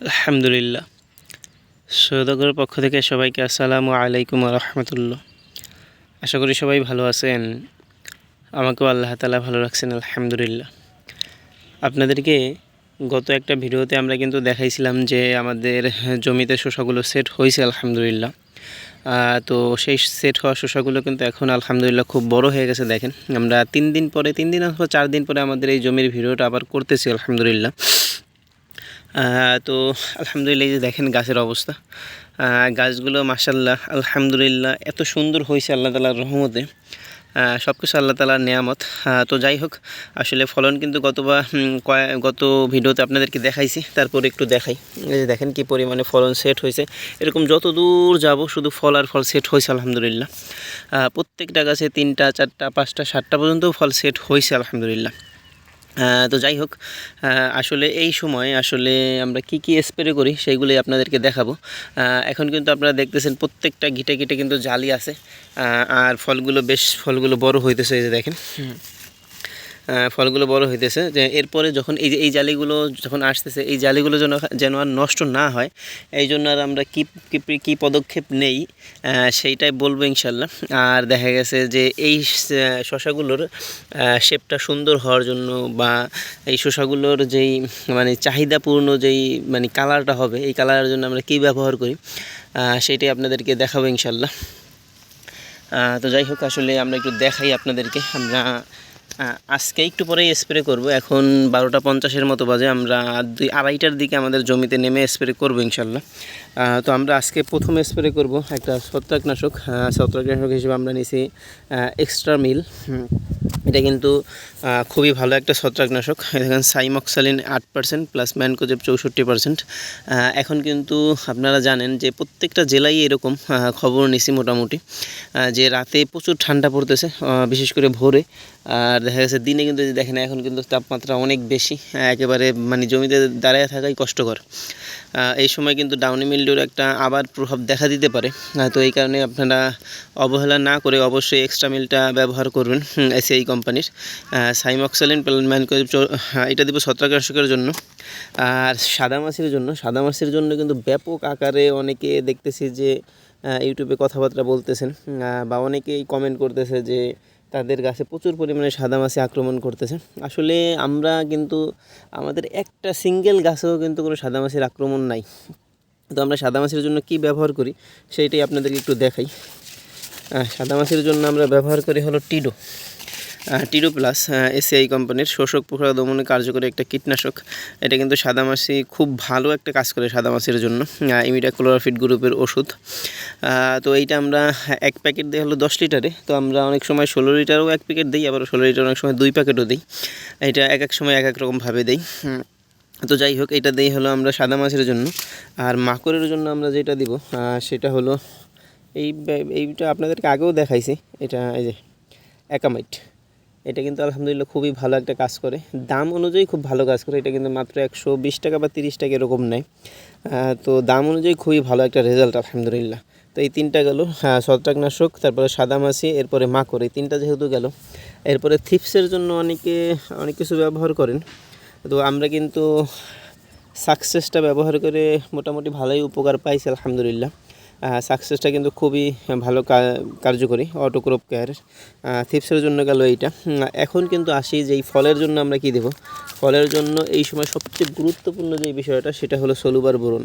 আলহামদুলিল্লাহ। সৌদাগরের পক্ষ থেকে সবাইকে আসসালামু আলাইকুম রহমতুল্লাহ। আশা করি সবাই ভালো আছেন। আমাকেও আল্লাহ তালা ভালো রাখছেন, আলহামদুলিল্লাহ। আপনাদেরকে গত একটা ভিডিওতে আমরা কিন্তু দেখাইছিলাম যে আমাদের জমিতে শসাগুলো সেট হয়েছে, আলহামদুলিল্লাহ। তো সেই সেট হওয়া শসাগুলো কিন্তু এখন, আলহামদুলিল্লাহ, খুব বড় হয়ে গেছে, দেখেন। আমরা তিন দিন পরে, তিন দিন অথবা চার দিন পরে আমাদের এই জমির ভিডিওটা আবার করতেছি, আলহামদুলিল্লাহ। তো আলহামদুলিল্লাহ যে দেখেন গাছের অবস্থা। গাছগুলো মাসাল্লাহ আলহামদুলিল্লাহ এত সুন্দর হয়েছে আল্লাহ তালার রহমতে। সব কিছু আল্লাহ তালার নেয়ামত। তো যাই হোক, আসলে ফলন কিন্তু গতবার গত ভিডিওতে আপনাদেরকে দেখাইছি, তারপরে একটু দেখাই। দেখেন কি পরিমাণে ফলন সেট হয়েছে। এরকম যত দূর যাব, শুধু ফল আর ফল সেট হয়েছে আলহামদুলিল্লাহ। প্রত্যেকটা গাছে তিনটা, চারটা, পাঁচটা, সাতটা পর্যন্ত ফল সেট হয়েছে আলহামদুলিল্লাহ। তো যাই হোক আসলে এই সময় আসলে আমরা কি কি স্প্রে করি সেইগুলি আপনাদেরকে দেখাবো। এখন কিন্তু আপনারা দেখতেছেন প্রত্যেকটা ঘিটে ঘিটে কিন্তু জালি আছে আর ফলগুলো বেশ, ফলগুলো বড় হইতেছে এই যে দেখেন। ফলগুলো বড় হইতেছে যে এরপরে যখন এই যে এই জালিগুলো যখন আসতেছে, এই জালিগুলো যেন যেন আর নষ্ট না হয় এই জন্য আর আমরা কী কী পদক্ষেপ নেই সেইটাই বলব ইনশাল্লাহ। আর দেখা গেছে যে এই শশাগুলোর শেপটা সুন্দর হওয়ার জন্য বা এই শশাগুলোর যেই মানে চাহিদাপূর্ণ যেই মানে কালারটা হবে, এই কালারের জন্য আমরা কী ব্যবহার করি সেইটাই আপনাদেরকে দেখাবো ইনশাল্লাহ। তো যাই হোক, আসলে আমরা একটু দেখাই আপনাদেরকে। আমরা আজকে একটু পরেই স্প্রে করব। এখন বারোটা পঞ্চাশের মতো বাজে। আমরা দুই আড়াইটার দিকে আমাদের জমিতে নেমে স্প্রে করব ইনশাল্লাহ। তো আমরা আজকে প্রথম স্প্রে করব একটা ছত্রাকনাশক ছত্রাকনাশক হিসেবে আমরা নিছি এক্সট্রা মিল এটা কিন্তু খুবই ভালো একটা ছত্রাকনাশক। দেখেন সাইমক্সালিন আট পার্সেন্ট প্লাস ম্যানকোজেব চৌষট্টি পার্সেন্ট এখন কিন্তু আপনারা জানেন যে প্রত্যেকটা জেলায় এরকম খবর নিছি মোটামুটি। যে রাতে প্রচুর ঠান্ডা পড়তেছে বিশেষ করে ভোরে। আর দেখা গেছে দিনে কিন্তু দেখেন, এখন কিন্তু তাপমাত্রা অনেক বেশি একেবারে মানে জমিতে দাঁড়ায় থাকাই কষ্টকর। এই সময় কিন্তু ডাউনি মিল্ডুর একটা আবার প্রভাব দেখা দিতে পারে। তো এই কারণে আপনারা অবহেলা না করে অবশ্যই এক্সট্রা মিলটা ব্যবহার করবেন এসিআই কোম্পানির সাইমক্সালিন প্যালম্যান এটা দিব ছত্রাকনাশকের জন্য। আর সাদা মাছের জন্য সাদা মাছের জন্য কিন্তু ব্যাপক আকারে অনেকে দেখতেছি যে ইউটিউবে কথাবার্তা বলতেছেন বা অনেকেই কমেন্ট করতেছে যে, তাদের গাছে প্রচুর পরিমাণে সাদা মাছি আক্রমণ করতেছে। আসলে আমরা কিন্তু, আমাদের একটা সিঙ্গেল গাছেও কিন্তু কোনো সাদা মাছির আক্রমণ নাই। তো আমরা সাদা মাছের জন্য কি ব্যবহার করি? সেইটাই আপনাদেরকে একটু দেখাই। সাদা মাছের জন্য আমরা ব্যবহার করি হলো টিডো। টিরো প্লাস এসিআই কোম্পানির শোষক পোকা দমনে কার্যকরী একটা কীটনাশক। এটা কিন্তু সাদা মাছি খুব ভালো একটা কাজ করে সাদামাছির জন্য। ইমিডা ক্লোরাফিড গ্রুপের ওষুধ। তো এইটা আমরা এক প্যাকেট দিই হলো দশ লিটারে। তো আমরা অনেক সময় ষোলো লিটারও এক প্যাকেট দিই, আবার ষোলো লিটার অনেক সময় দুই প্যাকেটও দিই। এটা এক এক সময় এক এক রকমভাবে দিই। তো যাই হোক, এটা দিই হলো আমরা সাদা মাছের জন্য। আর মাকড়ের জন্য আমরা যেটা দিব সেটা হলো এই এইটা আপনাদেরকে আগেও দেখাইছি। এটা এই যে অ্যাকামাইট এটা কিন্তু আলহামদুলিল্লাহ খুবই ভালো একটা কাজ করে। দাম অনুযায়ী খুব ভালো কাজ করে। এটা কিন্তু মাত্র একশো বিশ টাকা বা তিরিশ টাকা এরকম নেয়। তো দাম অনুযায়ী খুবই ভালো একটা রেজাল্ট আলহামদুলিল্লাহ। তো এই তিনটা গেল ছত্রাকনাশক, তারপরে সাদা সাদামাছি এরপরে মাকড়। এই তিনটা যেহেতু গেল, এরপরে থিপসের জন্য অনেকে, অনেক কিছু ব্যবহার করেন। তো আমরা কিন্তু সাকসেসটা ব্যবহার করে মোটামুটি ভালোই উপকার পাইছি, আলহামদুলিল্লাহ। সাকসেসটা কিন্তু খুবই ভালো কার্যকরী অটোক্রপ কেয়ার থিপসের জন্য গেল এইটা। এখন কিন্তু আসি যে এই ফলের জন্য আমরা কি দেব? ফলের জন্য এই সময় সবচেয়ে গুরুত্বপূর্ণ যে বিষয়টা, সেটা হলো সলুবার বোরন।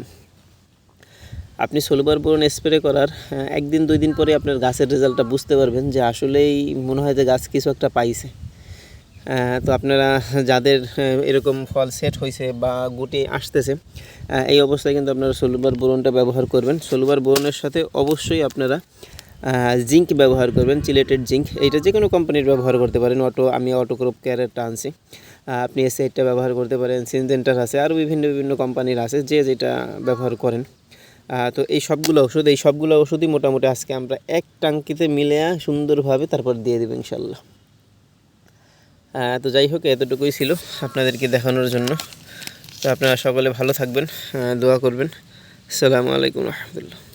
আপনি সলুবার বোরন স্প্রে করার একদিন দুই দিন পরে আপনার গাছের রেজাল্টটা বুঝতে পারবেন যে আসলেই মনে হয় যে গাছ কিছু একটা পাইছে। তো আপনারা যাদের এরকম ফল সেট হয়েছে বা গুটি আসতেছে এই অবস্থায় কিন্তু আপনারা সোলুবার বোরনটা ব্যবহার করবেন। সোলুবার বোরনের সাথে অবশ্যই আপনারা জিঙ্ক ব্যবহার করবেন চিলেটেড জিঙ্ক। এইটা যে কোনো কোম্পানির ব্যবহার করতে পারেন। অটো, আমি অটোক্রপ কেয়ারেরটা আনছি। আপনি এস এইটটা ব্যবহার করতে পারেন। সিনজেন্টার আছে, আরও বিভিন্ন বিভিন্ন কোম্পানির আছে, যে যেটা ব্যবহার করেন। তো এই সবগুলো ওষুধ, এই সবগুলো ওষুধই মোটামুটি আজকে আমরা এক টাঙ্কিতে মিলে সুন্দরভাবে তারপর দিয়ে দেবো ইনশাল্লাহ। তো যাই হোক, এতটুকুই ছিল আপনাদেরকে দেখানোর জন্য। তো আপনারা সকলে ভালো থাকবেন দোয়া করবেন। আসসালামু আলাইকুম রহমতুল্লাহ।